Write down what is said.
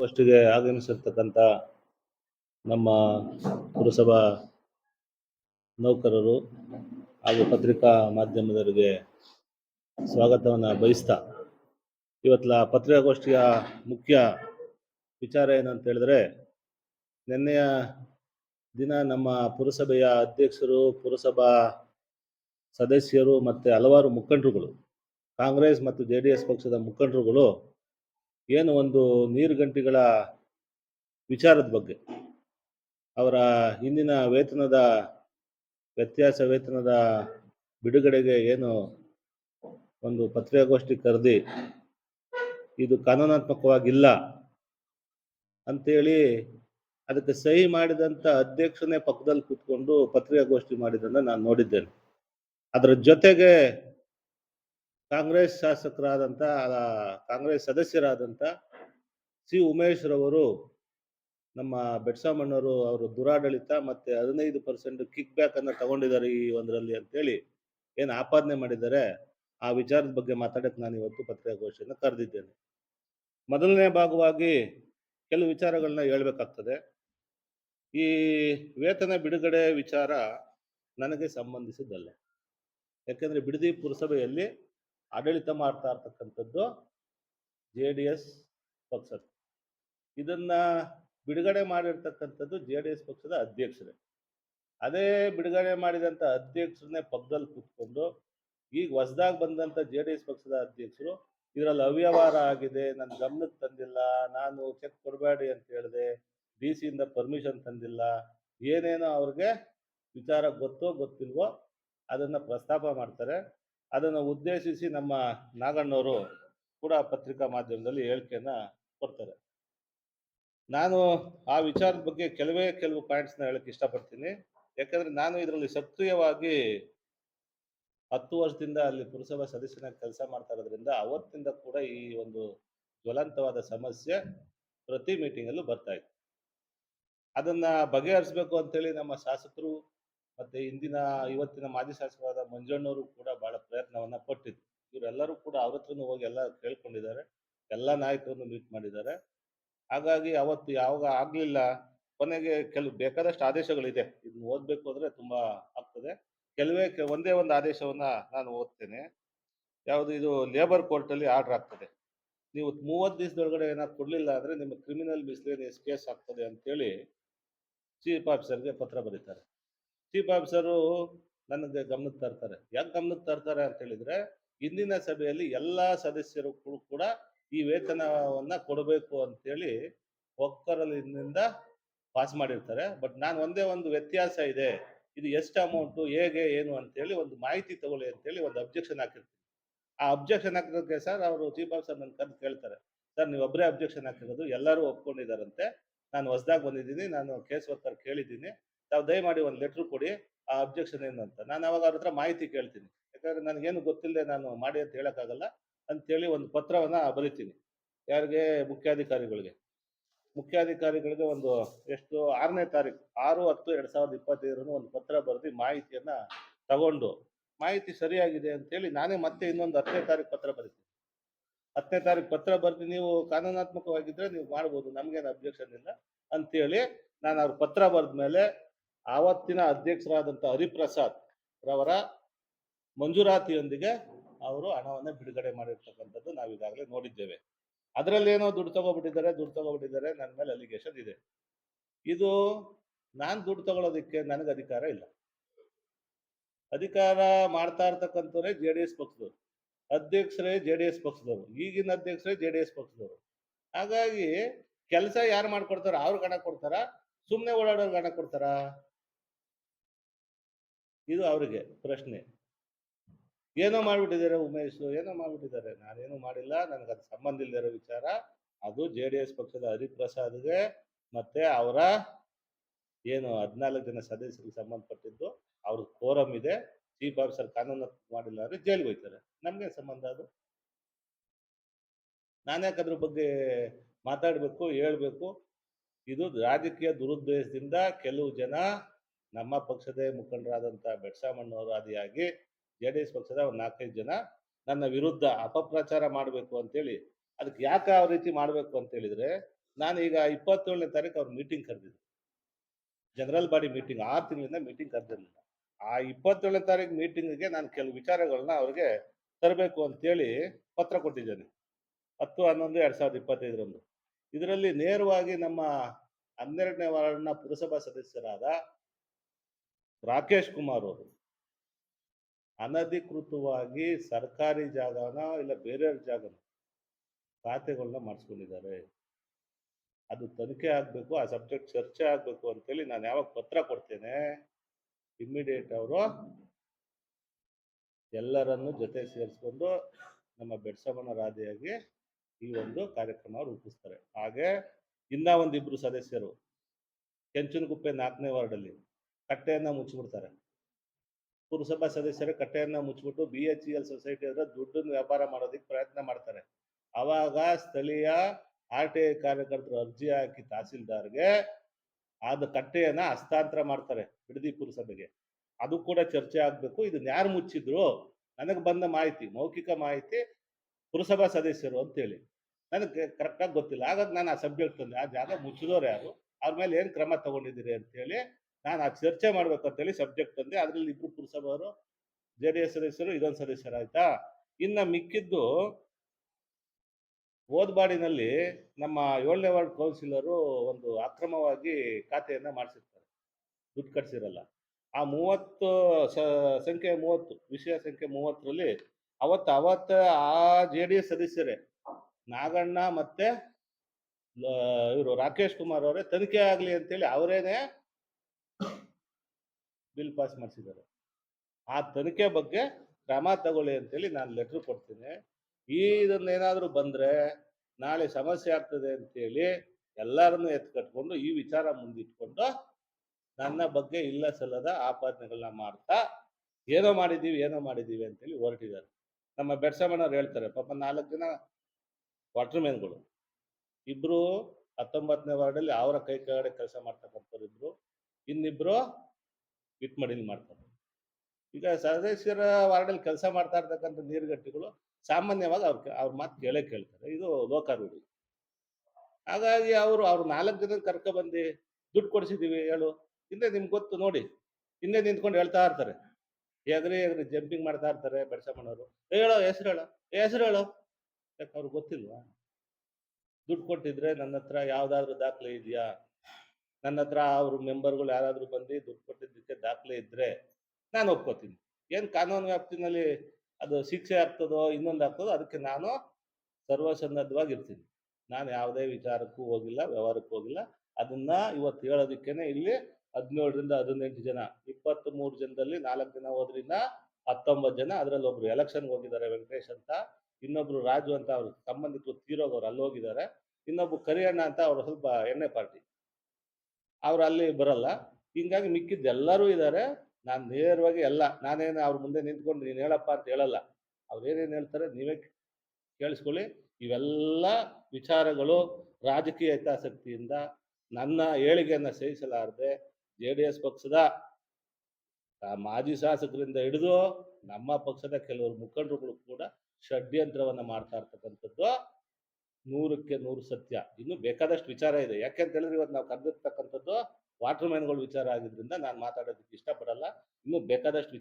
ಫಸ್ಟಿಗೆ ಆಗಮಿಸಿರ್ತಕ್ಕಂಥ ನಮ್ಮ ಪುರಸಭಾ ನೌಕರರು ಹಾಗೂ ಪತ್ರಿಕಾ ಮಾಧ್ಯಮದವರಿಗೆ ಸ್ವಾಗತವನ್ನು ಬಯಸ್ತಾ ಇವತ್ತಲ ಪತ್ರಿಕಾಗೋಷ್ಠಿಯ ಮುಖ್ಯ ವಿಚಾರ ಏನಂತ ಹೇಳಿದ್ರೆ, ನಿನ್ನೆಯ ದಿನ ನಮ್ಮ ಪುರಸಭೆಯ ಅಧ್ಯಕ್ಷರು, ಪುರಸಭಾ ಸದಸ್ಯರು ಮತ್ತು ಹಲವಾರು ಮುಖಂಡರುಗಳು, ಕಾಂಗ್ರೆಸ್ ಮತ್ತು ಜೆ ಪಕ್ಷದ ಮುಖಂಡರುಗಳು ಏನು ಒಂದು ನೀರುಗಂಟಿಗಳ ವಿಚಾರದ ಬಗ್ಗೆ. ಅವರ ಹಿಂದಿನ ವೇತನದ ವ್ಯತ್ಯಾಸ, ವೇತನದ ಬಿಡುಗಡೆಗೆ ಏನು ಒಂದು ಪತ್ರಿಕಾಗೋಷ್ಠಿ ಕರೆದಿ, ಇದು ಕಾನೂನಾತ್ಮಕವಾಗಿಲ್ಲ ಅಂತೇಳಿ ಅದಕ್ಕೆ ಸಹಿ ಮಾಡಿದಂಥ ಅಧ್ಯಕ್ಷನೇ ಪಕ್ಕದಲ್ಲಿ ಕೂತ್ಕೊಂಡು ಪತ್ರಿಕಾಗೋಷ್ಠಿ ಮಾಡಿದ್ದನ್ನು ನಾನು ನೋಡಿದ್ದೇನೆ. ಅದರ ಜೊತೆಗೆ ಕಾಂಗ್ರೆಸ್ ಶಾಸಕರಾದಂಥ ಕಾಂಗ್ರೆಸ್ ಸದಸ್ಯರಾದಂಥ ಸಿ ಉಮೇಶ್ ರವರು, ನಮ್ಮ ಬೆಟ್ಸಾಮಣ್ಣವರು ಅವರು ದುರಾಡಳಿತ ಮತ್ತೆ ಹದಿನೈದು ಪರ್ಸೆಂಟ್ ಕಿಕ್ ಬ್ಯಾಕ್ ಅನ್ನ ತಗೊಂಡಿದ್ದಾರೆ ಈ ಒಂದರಲ್ಲಿ ಅಂತೇಳಿ ಏನು ಆಪಾದನೆ ಮಾಡಿದ್ದಾರೆ, ಆ ವಿಚಾರದ ಬಗ್ಗೆ ಮಾತಾಡಕ್ಕೆ ನಾನು ಇವತ್ತು ಪತ್ರಿಕಾಗೋಷ್ಠಿಯನ್ನು ಕರೆದಿದ್ದೇನೆ. ಮೊದಲನೇ ಭಾಗವಾಗಿ ಕೆಲವು ವಿಚಾರಗಳನ್ನ ಹೇಳ್ಬೇಕಾಗ್ತದೆ. ಈ ವೇತನ ಬಿಡುಗಡೆ ವಿಚಾರ ನನಗೆ ಸಂಬಂಧಿಸಿದ್ದಲ್ಲ. ಯಾಕೆಂದ್ರೆ ಬಿಡದಿ ಪುರಸಭೆಯಲ್ಲಿ ಆಡಳಿತ ಮಾಡ್ತಾ ಇರ್ತಕ್ಕಂಥದ್ದು ಜೆ ಡಿ ಎಸ್ ಪಕ್ಷದ. ಇದನ್ನ ಬಿಡುಗಡೆ ಮಾಡಿರ್ತಕ್ಕಂಥದ್ದು ಜೆ ಡಿ ಎಸ್ ಪಕ್ಷದ ಅಧ್ಯಕ್ಷರೇ. ಅದೇ ಬಿಡುಗಡೆ ಮಾಡಿದಂಥ ಅಧ್ಯಕ್ಷರನ್ನೇ ಪಕ್ಕದಲ್ಲಿ ಕೂತ್ಕೊಂಡು ಈಗ ಹೊಸದಾಗಿ ಬಂದಂಥ ಜೆ ಡಿ ಎಸ್ ಪಕ್ಷದ ಅಧ್ಯಕ್ಷರು, ಇದರಲ್ಲಿ ಅವ್ಯವಹಾರ ಆಗಿದೆ ನನ್ನ ಗಮನಕ್ಕೆ ತಂದಿಲ್ಲ, ನಾನು ಚೆಕ್ ಕೊಡಬೇಡಿ ಅಂತ ಹೇಳಿದೆ, ಡಿ ಸಿಯಿಂದ ಪರ್ಮಿಷನ್ ತಂದಿಲ್ಲ, ಏನೇನೋ ಅವ್ರಿಗೆ ವಿಚಾರ ಗೊತ್ತೋ ಗೊತ್ತಿಲ್ವೋ ಅದನ್ನು ಪ್ರಸ್ತಾಪ ಮಾಡ್ತಾರೆ. ಅದನ್ನು ಉದ್ದೇಶಿಸಿ ನಮ್ಮ ನಾಗಣ್ಣವರು ಕೂಡ ಪತ್ರಿಕಾ ಮಾಧ್ಯಮದಲ್ಲಿ ಹೇಳಿಕೆಯನ್ನು ಕೊಡ್ತಾರೆ. ನಾನು ಆ ವಿಚಾರದ ಬಗ್ಗೆ ಕೆಲವೇ ಕೆಲವು ಪಾಯಿಂಟ್ಸ್ನ ಹೇಳಕ್ಕೆ ಇಷ್ಟಪಡ್ತೀನಿ. ಯಾಕಂದ್ರೆ ನಾನು ಇದರಲ್ಲಿ ಸಕ್ರಿಯವಾಗಿ ಹತ್ತು ವರ್ಷದಿಂದ ಅಲ್ಲಿ ಪುರಸಭಾ ಸದಸ್ಯನಾಗಿ ಕೆಲಸ ಮಾಡ್ತಾ ಇರೋದ್ರಿಂದ ಅವತ್ತಿಂದ ಕೂಡ ಈ ಒಂದು ಜ್ವಲಂತವಾದ ಸಮಸ್ಯೆ ಪ್ರತಿ ಮೀಟಿಂಗಲ್ಲೂ ಬರ್ತಾ ಇತ್ತು. ಅದನ್ನ ಬಗೆಹರಿಸಬೇಕು ಅಂತೇಳಿ ನಮ್ಮ ಶಾಸಕರು ಮತ್ತೆ ಇಂದಿನ ಇವತ್ತಿನ ಮಾಜಿ ಶಾಸಕರಾದ ಮಂಜಣ್ಣವರು ಕೂಡ ಬಹಳ ಪ್ರಯತ್ನವನ್ನ ಪಟ್ಟಿದ್ರು. ಇವರೆಲ್ಲರೂ ಕೂಡ ಅವ್ರ ಹೋಗಿ ಎಲ್ಲ ಕೇಳ್ಕೊಂಡಿದ್ದಾರೆ. ಎಲ್ಲ ನಾಯಕರನ್ನು ಮೀಟ್ ಮಾಡಿದ್ದಾರೆ. ಹಾಗಾಗಿ ಅವತ್ತು ಯಾವಾಗ ಆಗ್ಲಿಲ್ಲ, ಕೊನೆಗೆ ಕೆಲವು ಬೇಕಾದಷ್ಟು ಆದೇಶಗಳಿದೆ. ಇದನ್ನ ಓದ್ಬೇಕು ಅಂದ್ರೆ ತುಂಬಾ ಆಗ್ತದೆ. ಕೆಲವೇ ಒಂದೇ ಒಂದು ಆದೇಶವನ್ನ ನಾನು ಓದ್ತೇನೆ. ಯಾವುದು ಇದು ಲೇಬರ್ ಕೋರ್ಟ್ ಅಲ್ಲಿ ಆರ್ಡರ್ ಆಗ್ತದೆ. ನೀವು ಮೂವತ್ತು ದಿವಸದೊಳಗಡೆ ಏನಾದ್ರು ಕೊಡ್ಲಿಲ್ಲ ಅಂದ್ರೆ ನಿಮ್ಮ ಕ್ರಿಮಿನಲ್ ಮಿಸ್ಲೇನಿಯಸ್ ಕೇಸ್ ಆಗ್ತದೆ ಅಂತೇಳಿ ಚೀಫ್ ಆಫೀಸರ್ಗೆ ಪತ್ರ ಬರೀತಾರೆ. ಚೀಫ್ ಆಫೀಸರು ನನಗೆ ಗಮನಕ್ಕೆ ತರ್ತಾರೆ. ಯಾಕೆ ಗಮನಕ್ಕೆ ತರ್ತಾರೆ ಅಂತ ಹೇಳಿದ್ರೆ ಇಂದಿನ ಸಭೆಯಲ್ಲಿ ಎಲ್ಲಾ ಸದಸ್ಯರು ಕೂಡ- ಈ ವೇತನವನ್ನ ಕೊಡಬೇಕು ಅಂತೇಳಿ ಒಕ್ಕರಲಿನಿಂದ ಪಾಸ್ ಮಾಡಿರ್ತಾರೆ. ಬಟ್ ನಾನು ಒಂದೇ ಒಂದು ವ್ಯತ್ಯಾಸ ಇದೆ. ಇದು ಎಷ್ಟು ಅಮೌಂಟು, ಹೇಗೆ, ಏನು ಅಂತೇಳಿ ಒಂದು ಮಾಹಿತಿ ತಗೊಳ್ಳಿ ಅಂತೇಳಿ ಒಂದು ಅಬ್ಜೆಕ್ಷನ್ ಹಾಕಿರ್ತೀನಿ. ಆ ಅಬ್ಜೆಕ್ಷನ್ ಹಾಕಿರೋದಕ್ಕೆ ಸರ್ ಅವರು ಚೀಫ್ ಆಫೀಸರ್ ನನ್ನ ಕರೆದು ಕೇಳ್ತಾರೆ. ಸರ್, ನೀವು ಒಬ್ಬರೇ ಅಬ್ಜೆಕ್ಷನ್ ಹಾಕಿರೋದು, ಎಲ್ಲರೂ ಒಪ್ಕೊಂಡಿದ್ದಾರಂತೆ ನಾನು ಹೊಸದಾಗಿ ಬಂದಿದ್ದೀನಿ, ನಾನು ಕೇಸ್ ವರ್ಕರ್ ಕೇಳಿದ್ದೀನಿ. ತಾವು ದಯಮಾಡಿ ಒಂದು ಲೆಟ್ರ್ ಕೊಡಿ, ಆ ಅಬ್ಜೆಕ್ಷನ್ ಏನು ಅಂತ ನಾನು ಅವಾಗ ಅವ್ರ ಹತ್ರ ಮಾಹಿತಿ ಕೇಳ್ತೀನಿ. ಯಾಕಂದ್ರೆ ನನಗೇನು ಗೊತ್ತಿಲ್ಲದೆ ನಾನು ಮಾಡಿ ಅಂತ ಹೇಳೋಕ್ಕಾಗಲ್ಲ. ಅಂತೇಳಿ ಒಂದು ಪತ್ರವನ್ನ ಬರಿತೀನಿ. ಯಾರಿಗೆ? ಮುಖ್ಯಾಧಿಕಾರಿಗಳಿಗೆ. ಮುಖ್ಯಾಧಿಕಾರಿಗಳಿಗೆ ಒಂದು ಎಷ್ಟು? ಆರನೇ ತಾರೀಕು ಆರು ಹತ್ತು ಎರಡು ಸಾವಿರದ ಇಪ್ಪತ್ತೈದರನ್ನು ಒಂದು ಪತ್ರ ಬರೆದು ಮಾಹಿತಿಯನ್ನು ತಗೊಂಡು, ಮಾಹಿತಿ ಸರಿಯಾಗಿದೆ ಅಂತೇಳಿ ನಾನೇ ಮತ್ತೆ ಇನ್ನೊಂದು ಹತ್ತನೇ ತಾರೀಕು ಪತ್ರ ಬರಿತೀನಿ. ಹತ್ತನೇ ತಾರೀಕು ಪತ್ರ ಬರೆದು ನೀವು ಕಾನೂನಾತ್ಮಕವಾಗಿದ್ದರೆ ನೀವು ಮಾಡ್ಬೋದು, ನಮ್ಗೇನು ಅಬ್ಜೆಕ್ಷನ್ ಇಲ್ಲ ಅಂತೇಳಿ ನಾನು ಅವ್ರ ಪತ್ರ ಬರೆದ ಮೇಲೆ ಆವತ್ತಿನ ಅಧ್ಯಕ್ಷರಾದಂಥ ಹರಿಪ್ರಸಾದ್ ರವರ ಮಂಜೂರಾತಿಯೊಂದಿಗೆ ಅವರು ಹಣವನ್ನು ಬಿಡುಗಡೆ ಮಾಡಿರ್ತಕ್ಕಂಥದ್ದು ನಾವು ಈಗಾಗಲೇ ನೋಡಿದ್ದೇವೆ. ಅದರಲ್ಲಿ ಏನೋ ದುಡ್ಡು ತಗೋಬಿಟ್ಟಿದ್ದಾರೆ ದುಡ್ಡು ತಗೋಬಿಟ್ಟಿದ್ದಾರೆ ನನ್ನ ಮೇಲೆ ಅಲಿಗೇಷನ್ ಇದೆ. ಇದು ನಾನು ದುಡ್ಡು ತಗೊಳ್ಳೋದಕ್ಕೆ ನನಗೆ ಅಧಿಕಾರ ಇಲ್ಲ. ಅಧಿಕಾರ ಮಾಡ್ತಾ ಇರ್ತಕ್ಕಂಥವ್ರೆ ಜೆ ಡಿ ಎಸ್ ಪಕ್ಷದವರು, ಅಧ್ಯಕ್ಷರೇ ಜೆ ಡಿ ಎಸ್ ಪಕ್ಷದವರು, ಈಗಿನ ಅಧ್ಯಕ್ಷರೇ ಜೆ ಡಿ ಎಸ್ ಪಕ್ಷದವರು. ಹಾಗಾಗಿ ಕೆಲಸ ಯಾರು ಮಾಡ್ಕೊಡ್ತಾರೋ ಅವ್ರಿಗೆ ಹಣ ಕೊಡ್ತಾರ ಸುಮ್ಮನೆ ಓಡಾಡೋರ್ಗೆ ಹಣ ಕೊಡ್ತಾರ? ಇದು ಅವರಿಗೆ ಪ್ರಶ್ನೆ. ಏನೋ ಮಾಡಿಬಿಟ್ಟಿದ್ದಾರೆ ಉಮೇಶ್, ಏನೋ ಮಾಡಿಬಿಟ್ಟಿದ್ದಾರೆ. ನಾನೇನು ಮಾಡಿಲ್ಲ, ನನಗೆ ಅದು ಸಂಬಂಧ ಇಲ್ಲದಿರೋ ವಿಚಾರ. ಅದು ಜೆ ಡಿ ಎಸ್ ಪಕ್ಷದ ಹರಿಪ್ರಸಾದ್ಗೆ ಮತ್ತೆ ಅವರ ಏನು ಹದಿನಾಲ್ಕು ಜನ ಸದಸ್ಯರಿಗೆ ಸಂಬಂಧಪಟ್ಟಿದ್ದು, ಅವ್ರ ಕೋರಂ ಇದೆ. ಚೀಫ್ ಆಫೀಸರ್ ಕಾನೂನು ಮಾಡಿಲ್ಲ ಅಂದ್ರೆ ಜೈಲಿಗೆ ಹೋಯ್ತಾರೆ ನಮ್ಗೆ ಸಂಬಂಧ ಅದು? ನಾನ್ಯಾಕೆ ಅದ್ರ ಬಗ್ಗೆ ಮಾತಾಡಬೇಕು, ಹೇಳ್ಬೇಕು. ಇದು ರಾಜಕೀಯ ದುರುದ್ದೇಶದಿಂದ ಕೆಲವು ಜನ ನಮ್ಮ ಪಕ್ಷದ ಮುಖಂಡರಾದಂಥ ಬೆಟ್ಸಾಮಣ್ಣವರು ಆದಿಯಾಗಿ ಜೆ ಡಿ ಎಸ್ ಪಕ್ಷದ ಒಂದು ನಾಲ್ಕೈದು ಜನ ನನ್ನ ವಿರುದ್ಧ ಅಪಪ್ರಚಾರ ಮಾಡಬೇಕು ಅಂತೇಳಿ, ಅದಕ್ಕೆ ಯಾಕೆ ಆ ರೀತಿ ಮಾಡಬೇಕು ಅಂತ ಹೇಳಿದ್ರೆ, ನಾನು ಈಗ ಇಪ್ಪತ್ತೇಳನೇ ತಾರೀಕು ಅವ್ರ ಮೀಟಿಂಗ್ ಕರೆದಿದ್ದೆ ಜನರಲ್ ಬಾಡಿ ಮೀಟಿಂಗ್ ಆರು ತಿಂಗಳಿಂದ ಮೀಟಿಂಗ್ ಕರೆದಿರಲಿಲ್ಲ. ಆ ಇಪ್ಪತ್ತೇಳನೇ ತಾರೀಕು ಮೀಟಿಂಗ್ಗೆ ನಾನು ಕೆಲವು ವಿಚಾರಗಳನ್ನ ಅವ್ರಿಗೆ ತರಬೇಕು ಅಂತೇಳಿ ಪತ್ರ ಕೊಟ್ಟಿದ್ದೇನೆ. ಹತ್ತು, ಹನ್ನೊಂದು, ಎರಡು ಸಾವಿರದ ಇಪ್ಪತ್ತೈದರಂದು. ಇದರಲ್ಲಿ ನೇರವಾಗಿ ನಮ್ಮ ಹನ್ನೆರಡನೇ ವಾರ್ಡ್ನ ಪುರಸಭಾ ಸದಸ್ಯರಾದ ರಾಕೇಶ್ ಕುಮಾರ್ ಅವರು. ಅನಧಿಕೃತವಾಗಿ ಸರ್ಕಾರಿ ಜಾಗನ ಇಲ್ಲ ಬೇರೆಯವ್ರ ಜಾಗನ ಖಾತೆಗಳನ್ನ ಮಾಡಿಸ್ಕೊಂಡಿದ್ದಾರೆ. ಅದು ತನಿಖೆ ಆಗಬೇಕು, ಆ ಸಬ್ಜೆಕ್ಟ್ ಚರ್ಚೆ ಆಗಬೇಕು ಅಂತೇಳಿ ನಾನು ಯಾವಾಗ ಪತ್ರ ಕೊಡ್ತೇನೆ, ಇಮ್ಮಿಡಿಯೇಟ್ ಅವರು ಎಲ್ಲರನ್ನು ಜೊತೆ ಸೇರಿಸ್ಕೊಂಡು ನಮ್ಮ ಬೆಡ್ಸಮನ ರಾಧೆಯಾಗಿ ಈ ಒಂದು ಕಾರ್ಯಕ್ರಮ ರೂಪಿಸ್ತಾರೆ. ಹಾಗೆ ಇನ್ನ ಒಂದಿಬ್ರು ಸದಸ್ಯರು, ಕೆಂಚನಗುಪ್ಪೆ ನಾಲ್ಕನೇ ವಾರ್ಡಲ್ಲಿ. ಕಟ್ಟೆಯನ್ನ ಮುಚ್ಚಿಬಿಡ್ತಾರೆ. ಪುರಸಭಾ ಸದಸ್ಯರು ಕಟ್ಟೆಯನ್ನ ಮುಚ್ಚಿಬಿಟ್ಟು B H E L society ಹತ್ರ ದುಡ್ಡನ್ನು ವ್ಯಾಪಾರ ಮಾಡೋದಕ್ಕೆ ಪ್ರಯತ್ನ ಮಾಡ್ತಾರೆ. ಅವಾಗ ಸ್ಥಳೀಯ ಆರ್ ಟಿ ಐ ಕಾರ್ಯಕರ್ತರು ಅರ್ಜಿ ಹಾಕಿ ತಹಸೀಲ್ದಾರ್ಗೆ ಅದು ಕಟ್ಟೆಯನ್ನ ಹಸ್ತಾಂತರ ಮಾಡ್ತಾರೆ ಬಿಡದಿ ಪುರಸಭೆಗೆ. ಅದು ಕೂಡ ಚರ್ಚೆ ಆಗ್ಬೇಕು. ಇದನ್ನ ಯಾರು ಮುಚ್ಚಿದ್ರು? ನನಗೆ ಬಂದ ಮಾಹಿತಿ, ಮೌಖಿಕ ಮಾಹಿತಿ ಪುರಸಭಾ ಸದಸ್ಯರು ಅಂತೇಳಿ ನನಗೆ ಕರೆಕ್ಟಾಗಿ ಗೊತ್ತಿಲ್ಲ. ಹಾಗಾಗಿ ನಾನು ಆ ಸಬ್ಜೆಕ್ಟ್ ತಂದೆ. ಆ ಜಾಗ ಮುಚ್ಚಿದವ್ರು ಯಾರು? ಅವ್ರ ಮೇಲೆ ಏನು ಕ್ರಮ ತಗೊಂಡಿದ್ದೀರಿ ಅಂತೇಳಿ ನಾನು ಆ ಚರ್ಚೆ ಮಾಡ್ಬೇಕು ಅಂತೇಳಿ ಸಬ್ಜೆಕ್ಟ್ ತಂದೆ ಅದ್ರಲ್ಲಿ ಇಬ್ರು ಪುರಸಭೆಯವರು ಜೆ ಡಿ ಎಸ್ ಸದಸ್ಯರು ಇದೊಂದು ಸದಸ್ಯರಾಯ್ತಾ ಇನ್ನ ಮಿಕ್ಕಿದ್ದು ಓದ್ಬಾಡಿನಲ್ಲಿ ನಮ್ಮ ಏಳನೇ ವಾರ್ಡ್ ಕೌನ್ಸಿಲರು ಒಂದು ಅಕ್ರಮವಾಗಿ ಖಾತೆಯನ್ನ ಮಾಡಿಸಿರ್ತಾರೆ. ದುಡ್ಡು ಕಟ್ಸಿರಲ್ಲ. ಆ ಮೂವತ್ತು ಸಂಖ್ಯೆ ಮೂವತ್ತು, ವಿಷಯ ಸಂಖ್ಯೆ ಮೂವತ್ತರಲ್ಲಿ ಅವತ್ತು ಅವತ್ತ ಆ ಜೆ ಡಿ ಎಸ್ ಸದಸ್ಯರೇ ನಾಗಣ್ಣ ಮತ್ತೆ ಇವರು ರಾಕೇಶ್ ಕುಮಾರ್ ಅವರೇ ತನಿಖೆ ಆಗ್ಲಿ ಅಂತೇಳಿ ಅವರೇನೆ ಬಿಲ್ ಪಾಸ್ ಮಾಡಿಸಿದ್ದಾರೆ. ಆ ತನಿಖೆ ಬಗ್ಗೆ ಕ್ರಮ ತಗೊಳ್ಳಿ ಅಂತೇಳಿ ನಾನು ಲೆಟ್ರ್ ಕೊಡ್ತೀನಿ. ಈ ಇದನ್ನೇನಾದರೂ ಬಂದರೆ ನಾಳೆ ಸಮಸ್ಯೆ ಆಗ್ತದೆ ಅಂತೇಳಿ ಎಲ್ಲರನ್ನು ಎತ್ತು ಕಟ್ಕೊಂಡು ಈ ವಿಚಾರ ಮುಂದಿಟ್ಕೊಂಡು ನನ್ನ ಬಗ್ಗೆ ಇಲ್ಲ ಸಲ್ಲದ ಆಪಾದನೆಗಳನ್ನ ಮಾಡ್ತಾ ಏನೋ ಮಾಡಿದ್ದೀವಿ ಏನೋ ಮಾಡಿದ್ದೀವಿ ಅಂತೇಳಿ ಹೊರಟಿದ್ದಾರೆ. ನಮ್ಮ ಬೆಡ್ಸಮ್ಮನವ್ರು ಹೇಳ್ತಾರೆ, ಪಾಪ ನಾಲ್ಕು ಜನ ವಾಟರ್ ಮ್ಯಾನ್ಗಳು ಇಬ್ರು ಹತ್ತೊಂಬತ್ತನೇ ವಾರ್ಡಲ್ಲಿ ಅವರ ಕೈ ಕೆಳಗಡೆ ಕೆಲಸ ಮಾಡ್ತಕ್ಕಂಥವ್ರು ಇಬ್ರು ಇನ್ನಿಬ್ರು ಇಟ್ಮಡಿಲಿ ಮಾಡ್ತಾರೆ ಈಗ ಸದಸ್ಯರ ವಾರ್ಡಲ್ಲಿ ಕೆಲಸ ಮಾಡ್ತಾ ಇರ್ತಕ್ಕಂಥ ನೀರುಗಟ್ಟಿಗಳು ಸಾಮಾನ್ಯವಾಗಿ ಅವ್ರ ಅವ್ರ ಮಾತು ಕೇಳೇ ಕೇಳ್ತಾರೆ. ಇದು ಲೋಕಾರೂಢಿ. ಹಾಗಾಗಿ ಅವರು, ಅವ್ರು ನಾಲ್ಕು ಜನ ಕರ್ಕ ಬಂದು ದುಡ್ಡು ಕೊಡಿಸಿದ್ದೀವಿ ಹೇಳು ಹಿಂದೆ ನಿಮ್ಗೆ ಗೊತ್ತು ನೋಡಿ ಹಿಂದೆ ನಿಂತ್ಕೊಂಡು ಹೇಳ್ತಾ ಇರ್ತಾರೆ. ಎಗ್ರಿ ಎಗ್ರಿ, ಜಂಪಿಂಗ್ ಮಾಡ್ತಾ ಇರ್ತಾರೆ ಬೆಡ್ಸಮ್ಮನವರು. ಹೇಳೋ, ಹೆಸರು ಹೇಳೋ ಹೆಸರು ಹೇಳೋ. ಯಾಕೆ ಅವ್ರಿಗೆ ಗೊತ್ತಿಲ್ವಾ? ದುಡ್ಡು ಕೊಟ್ಟಿದ್ರೆ ನನ್ನ ಹತ್ರ ಯಾವ್ದಾದ್ರು ದಾಖಲೆ ಇದೆಯಾ? ನನ್ನ ಹತ್ರ ಅವ್ರ ಮೆಂಬರ್ಗಳು ಯಾರಾದ್ರೂ ಬಂದು ದುಡ್ಡು ಕೊಟ್ಟಿದ್ದಕ್ಕೆ ದಾಖಲೆ ಇದ್ರೆ ನಾನು ಒಪ್ಕೋತೀನಿ. ಏನ್ ಕಾನೂನು ವ್ಯಾಪ್ತಿನಲ್ಲಿ ಅದು ಶಿಕ್ಷೆ ಆಗ್ತದೋ, ಇನ್ನೊಂದು ಆಗ್ತದೋ, ಅದಕ್ಕೆ ನಾನು ಸರ್ವಸನ್ನದ್ಧವಾಗಿ ಇರ್ತೀನಿ ನಾನು ಯಾವುದೇ ವಿಚಾರಕ್ಕೂ ಹೋಗಿಲ್ಲ, ವ್ಯವಹಾರಕ್ಕೂ ಹೋಗಿಲ್ಲ. ಅದನ್ನ ಇವತ್ತು ಹೇಳೋದಕ್ಕೇನೆ ಇಲ್ಲಿ ಹದಿನೇಳರಿಂದ ಹದಿನೆಂಟು ಜನ ಇಪ್ಪತ್ತ್ ಮೂರು ಜನದಲ್ಲಿ ನಾಲ್ಕು ಜನ ಹೋದ್ರಿಂದ ಹತ್ತೊಂಬತ್ತು ಜನ, ಅದರಲ್ಲಿ ಒಬ್ರು ಎಲೆಕ್ಷನ್ಗೆ ಹೋಗಿದ್ದಾರೆ ವೆಂಕಟೇಶ್ ಅಂತ, ಇನ್ನೊಬ್ರು ರಾಜು ಅಂತ ಅವ್ರ ಸಂಬಂಧಿಕರು ತೀರೋಗವ್ರು ಅಲ್ಲಿ ಹೋಗಿದ್ದಾರೆ, ಇನ್ನೊಬ್ರು ಕರಿಯಣ್ಣ ಅಂತ ಅವರು ಸ್ವಲ್ಪ ಎಣ್ಣೆ ಪಾರ್ಟಿ. ಅವ್ರು ಅಲ್ಲಿ ಬರಲ್ಲ. ಹಿಂಗಾಗಿ ಮಿಕ್ಕಿದ್ದು ಎಲ್ಲರೂ ಇದ್ದಾರೆ ನಾನು ನೇರವಾಗಿ ಎಲ್ಲ, ನಾನೇನು ಅವ್ರ ಮುಂದೆ ನಿಂತ್ಕೊಂಡು ನೀನು ಹೇಳಪ್ಪ ಅಂತ ಹೇಳಲ್ಲ. ಅವ್ರು ಏನೇನು ಹೇಳ್ತಾರೆ ನೀವೇ ಕೇಳಿಸ್ಕೊಳ್ಳಿ. ಇವೆಲ್ಲ ವಿಚಾರಗಳು ರಾಜಕೀಯ ಹಿತಾಸಕ್ತಿಯಿಂದ ನನ್ನ ಏಳಿಗೆಯನ್ನು ಸಹಿಸಲಾರದೆ ಜೆ ಡಿ ಎಸ್ ಪಕ್ಷದ ಮಾಜಿ ಶಾಸಕರಿಂದ ಹಿಡಿದು ನಮ್ಮ ಪಕ್ಷದ ಕೆಲವರು ಮುಖಂಡರುಗಳು ಕೂಡ ಷಡ್ಯಂತ್ರವನ್ನು ಮಾಡ್ತಾ ಇರ್ತಕ್ಕಂಥದ್ದು. ನೂರಕ್ಕೆ ನೂರು ಸತ್ಯ. ಇನ್ನು ಬೇಕಾದಷ್ಟು ವಿಚಾರ ಇದೆ. ಯಾಕೆ ಅಂತ ಹೇಳಿದ್ರೆ ಇವತ್ತು ನಾವು ಕರೆದಿರ್ತಕ್ಕಂಥದ್ದು ವಾಟರ್ ಮ್ಯಾನ್ಗಳ ವಿಚಾರ ಆಗಿದ್ರಿಂದ ನಾನು ಮಾತಾಡೋದಕ್ಕೆ ಇಷ್ಟಪಡಲ್ಲ. ಇನ್ನು ಬೇಕಾದಷ್ಟು